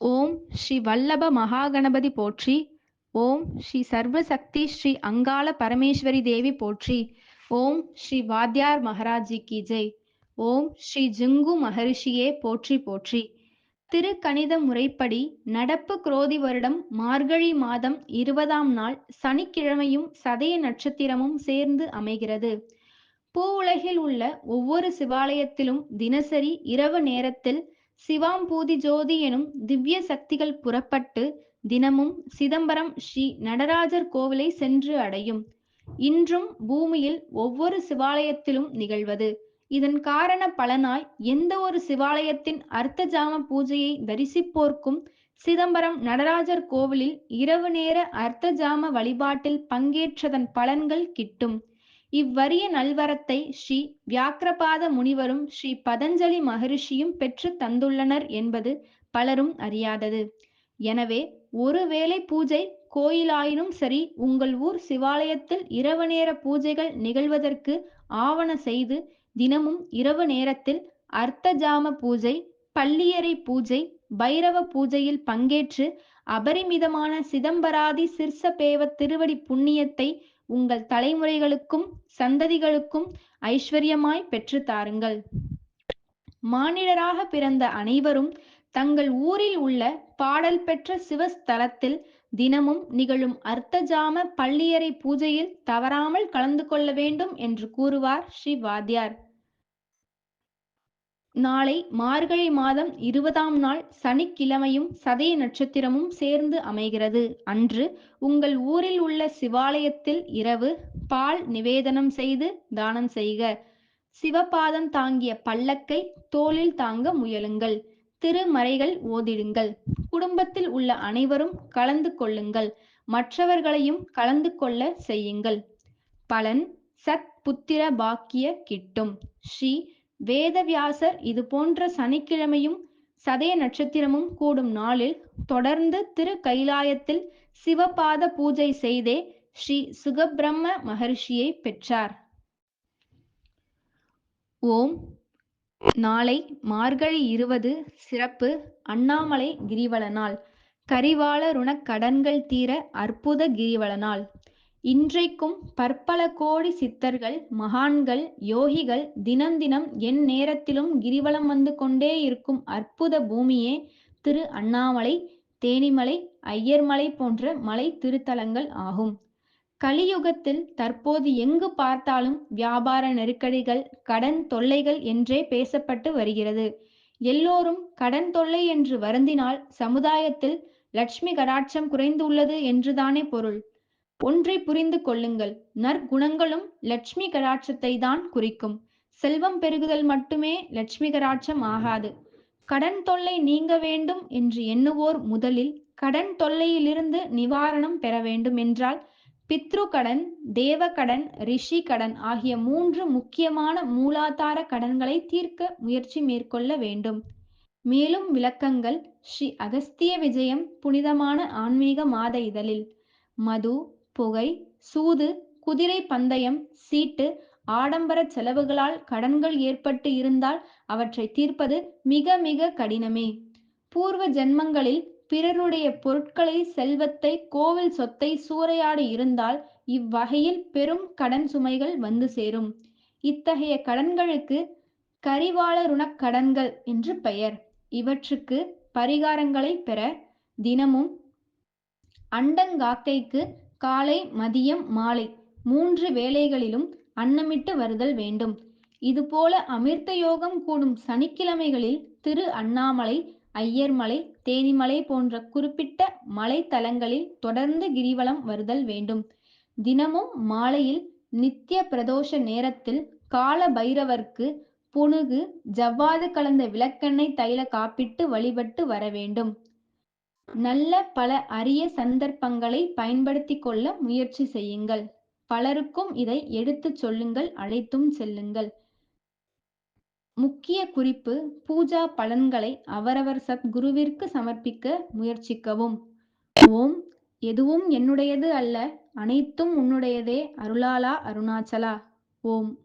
ஓம் ஸ்ரீ வல்லப மகாகணபதி போற்றி. ஓம் ஸ்ரீ சர்வசக்தி ஸ்ரீ அங்காள பரமேஸ்வரி தேவி போற்றி. ஓம் ஸ்ரீ வாத்தியார் மகாராஜி கி ஜெய். ஓம் ஸ்ரீ ஜிங்கு மகரிஷியே போற்றி போற்றி. திருக்கணித முறைப்படி நடப்பு குரோதி வருடம் மார்கழி மாதம் இருபதாம் நாள் சனிக்கிழமையும் சதய நட்சத்திரமும் சேர்ந்து அமைகிறது. பூவுலகில் உள்ள ஒவ்வொரு சிவாலயத்திலும் தினசரி இரவு நேரத்தில் சிவாம்பூதி ஜோதி எனும் திவ்ய சக்திகள் புறப்பட்டு தினமும் சிதம்பரம் ஸ்ரீ நடராஜர் கோவிலை சென்று அடையும். இன்றும் பூமியில் ஒவ்வொரு சிவாலயத்திலும் நிகழ்வது. இதன் காரண பலனாய் எந்த ஒரு சிவாலயத்தின் அர்த்த ஜாம பூஜையை தரிசிப்போர்க்கும் சிதம்பரம் நடராஜர் கோவிலில் இரவு நேர அர்த்தஜாம வழிபாட்டில் பங்கேற்றதன் பலன்கள் கிட்டும். இவ்வரிய நல்வரத்தை ஸ்ரீ வியாக்கிரபாத முனிவரும் ஸ்ரீ பதஞ்சலி மகரிஷியும் பெற்று தந்துள்ளனர் என்பது பலரும் அறியாதது. எனவே ஒருவேளை பூஜை கோயிலாயினும் சரி உங்கள் ஊர் சிவாலயத்தில் இரவு நேர பூஜைகள் நிகழ்வதற்கு ஆவண செய்து தினமும் இரவு நேரத்தில் அர்த்தஜாம பூஜை பள்ளியறை பூஜை பைரவ பூஜையில் பங்கேற்று அபரிமிதமான சிதம்பராதி சிர்சபேவ திருவடி புண்ணியத்தை உங்கள் தலைமுறைகளுக்கும் சந்ததிகளுக்கும் ஐஸ்வர்யமாய் பெற்று தாருங்கள். மானிடராக பிறந்த அனைவரும் தங்கள் ஊரில் உள்ள பாடல் பெற்ற சிவஸ்தலத்தில் தினமும் நிகழும் அர்த்தஜாம பள்ளியறை பூஜையில் தவறாமல் கலந்து கொள்ள வேண்டும் என்று கூறுவார் ஸ்ரீ வாத்தியார். நாளை மார்கழி மாதம் இருபதாம் நாள் சனிக்கிழமையும் சதய நட்சத்திரமும் சேர்ந்து அமைகிறது. அன்று உங்கள் ஊரில் உள்ள சிவாலயத்தில் இரவு பால் நிவேதனம் செய்து தானம் செய்க. சிவபாதம் தாங்கிய பல்லக்கை தோளில் தாங்க முயலுங்கள். திருமறைகள் ஓதிடுங்கள். குடும்பத்தில் உள்ள அனைவரும் கலந்து கொள்ளுங்கள். மற்றவர்களையும் கலந்து கொள்ள செய்யுங்கள். பலன் சத் புத்திர பாக்கிய கிட்டும். ஸ்ரீ வேதவியாசர் இது போன்ற சனிக்கிழமையும் சதய நட்சத்திரமும் கூடும் நாளில் தொடர்ந்து திரு கைலாயத்தில் சிவபாத பூஜை செய்தே ஸ்ரீ சுகபிரம்ம மகர்ஷியை பெற்றார். ஓம். நாளை மார்கழி இருபது சிறப்பு அண்ணாமலை கிரிவலனால் கரிவாள ருணக்கடன்கள் தீர அற்புத கிரிவலனால். இன்றைக்கும் பற்பல கோடி சித்தர்கள் மகான்கள் யோகிகள் தினம் தினம் என் நேரத்திலும் கிரிவலம் வந்து கொண்டே இருக்கும் அற்புத பூமியே திரு அண்ணாமலை தேனிமலை ஐயர்மலை போன்ற மலை திருத்தலங்கள் ஆகும். கலியுகத்தில் தற்போது எங்கு பார்த்தாலும் வியாபார நெருக்கடிகள் கடன் தொல்லைகள் என்றே பேசப்பட்டு வருகிறது. எல்லோரும் கடன் தொல்லை என்று வருந்தினால் சமுதாயத்தில் லட்சுமி கடாட்சம் குறைந்துள்ளது என்றுதானே பொருள். ஒன்றை புரிந்து கொள்ளுங்கள். நற்குணங்களும் லட்சுமி கடாட்சத்தை தான் குறிக்கும். செல்வம் பெருகுதல் மட்டுமே லட்சுமி கடாட்சம் ஆகாது. கடன் தொல்லை நீங்க வேண்டும் என்று எண்ணுவோர் முதலில் கடன் தொல்லையிலிருந்து நிவாரணம் பெற வேண்டும் என்றால் பித்ரு கடன் தேவ கடன் ரிஷி கடன் ஆகிய மூன்று முக்கியமான மூலாதார கடன்களை தீர்க்க முயற்சி மேற்கொள்ள வேண்டும். மேலும் விளக்கங்கள் ஸ்ரீ அகஸ்திய விஜயம் புனிதமான ஆன்மீக மாத இதழில். மது புகை சூது குதிரை பந்தயம் சீட்டு ஆடம்பர செலவுகளால் கடன்கள் ஏற்பட்டு இருந்தால் அவற்றை தீர்ப்பது மிக மிக கடினமே. பூர்வ ஜென்மங்களில் பிறருடைய பொருட்களை செல்வத்தை கோவில் சொத்தை சூறையாடி இருந்தால் இவ்வகையில் பெரும் கடன் சுமைகள் வந்து சேரும். இத்தகைய கடன்களுக்கு கரிவாளருணக் கடன்கள் என்று பெயர். இவற்றுக்கு பரிகாரங்களை பெற தினமும் அண்டங்காக்கைக்கு காலை மதியம் மாலை மூன்று வேளைகளிலும் அன்னமிட்டு வருதல் வேண்டும். இதுபோல அமிர்த யோகம் கூடும் சனிக்கிழமைகளில் திரு அண்ணாமலை ஐயர்மலை தேனிமலை போன்ற குறிப்பிட்ட மலைத்தலங்களில் தொடர்ந்து கிரிவலம் வருதல் வேண்டும். தினமும் மாலையில் நித்திய பிரதோஷ நேரத்தில் கால பைரவர்க்கு புனுகு ஜவ்வாது கலந்த விளக்கெண்ணெய் தைல காப்பிட்டு வழிபட்டு வர வேண்டும். நல்ல பல அரிய சந்தர்ப்பங்களை பயன்படுத்தி கொள்ள முயற்சி செய்யுங்கள். பலருக்கும் இதை எடுத்துச் சொல்லுங்கள் அழைத்தும் செல்லுங்கள். முக்கிய குறிப்பு பூஜா பலன்களை அவரவர் சத்குருவிற்கு சமர்ப்பிக்க முயற்சிக்கவும். ஓம் எதுவும் என்னுடையது அல்ல அனைத்தும் உன்னுடையதே அருளாலா அருணாச்சலா. ஓம்.